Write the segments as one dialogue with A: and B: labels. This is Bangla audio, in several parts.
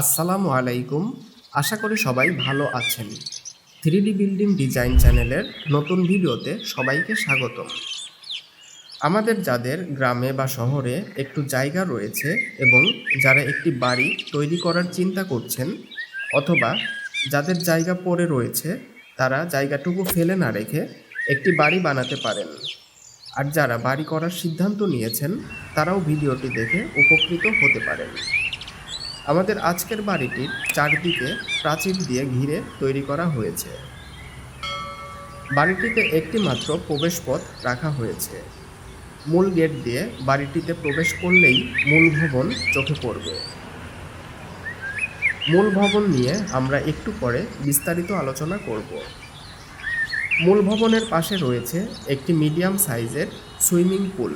A: আসসালামু আলাইকুম। আশা করি সবাই ভালো আছেন। থ্রি ডি বিল্ডিং ডিজাইন চ্যানেলের নতুন ভিডিওতে সবাইকে স্বাগতম। আমাদের যাদের গ্রামে বা শহরে একটু জায়গা রয়েছে এবং যারা একটি বাড়ি তৈরি করার চিন্তা করছেন অথবা যাদের জায়গা পড়ে রয়েছে, তারা জায়গাটুকু ফেলে না রেখে একটি বাড়ি বানাতে পারেন। আর যারা বাড়ি করার সিদ্ধান্ত নিয়েছেন, তারাও ভিডিওটি দেখে উপকৃত হতে পারেন। আমাদের আজকের বাড়িটির চারদিকে প্রাচীর দিয়ে ঘিরে তৈরি করা হয়েছে। বাড়িটিতে একটি মাত্র প্রবেশপথ রাখা হয়েছে। মূল গেট দিয়ে বাড়িটিতে প্রবেশ করলেই মূল ভবন চোখে পড়বে। মূল ভবন নিয়ে আমরা একটু পরে বিস্তারিত আলোচনা করব। মূল ভবনের পাশে রয়েছে একটি মিডিয়াম সাইজের সুইমিং পুল।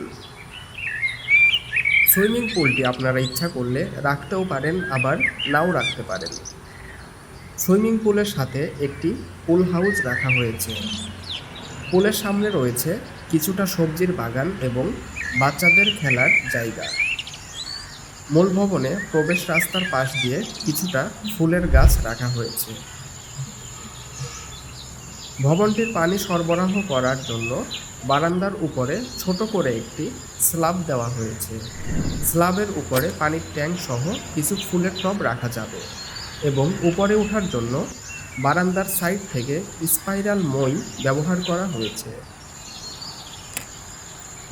A: সুইমিং পুলটি আপনারা ইচ্ছা করলে রাখতেও পারেন, আবার নাও রাখতে পারেন। সুইমিং পুলের সাথে একটি পুল হাউস রাখা হয়েছে। পুলের সামনে রয়েছে কিছুটা সবজির বাগান এবং বাচ্চাদের খেলার জায়গা। মূল ভবনে প্রবেশ রাস্তার পাশ দিয়ে কিছুটা ফুলের গাছ রাখা হয়েছে। ভবনটির পানি সরবরাহ করার জন্য বারান্দার উপরে ছোট করে একটি স্ল্যাব দেওয়া হয়েছে। স্ল্যাবের উপরে পানির ট্যাঙ্ক সহ কিছু ফুলের টব রাখা যাবে এবং উপরে ওঠার জন্য বারান্দার সাইড থেকে স্পাইরাল মই ব্যবহার করা হয়েছে।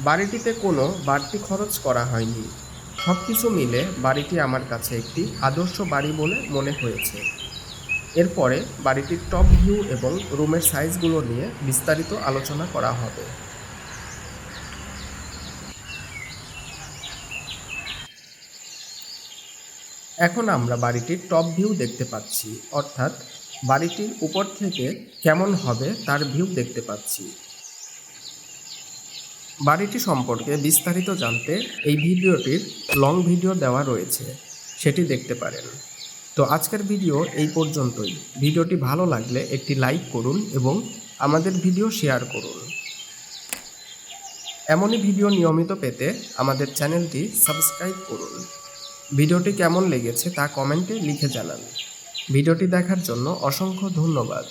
A: বাড়িটিতে কোনো বাড়তি খরচ করা হয়নি। সব কিছু মিলে বাড়িটি আমার কাছে একটি আদর্শ বাড়ি বলে মনে হয়েছে। এরপরে বাড়িটির টপ ভিউ এবং রুমের সাইজগুলো নিয়ে বিস্তারিত আলোচনা করা হবে। এখন আমরা বাড়িটির টপ ভিউ দেখতে পাচ্ছি, অর্থাৎ বাড়িটির উপর থেকে কেমন হবে তার ভিউ দেখতে পাচ্ছি। বাড়িটি সম্পর্কে বিস্তারিত জানতে এই ভিডিওটির লং ভিডিও দেওয়া রয়েছে, সেটি দেখতে পারেন। তো আজকের ভিডিও এই পর্যন্তই। ভিডিওটি ভালো লাগলে একটি লাইক করুন এবং আমাদের ভিডিও শেয়ার করুন। এমনই ভিডিও নিয়মিত পেতে আমাদের চ্যানেলটি সাবস্ক্রাইব করুন। ভিডিওটি কেমন লেগেছে তা কমেন্টে লিখে জানান। ভিডিওটি দেখার জন্য অসংখ্য ধন্যবাদ।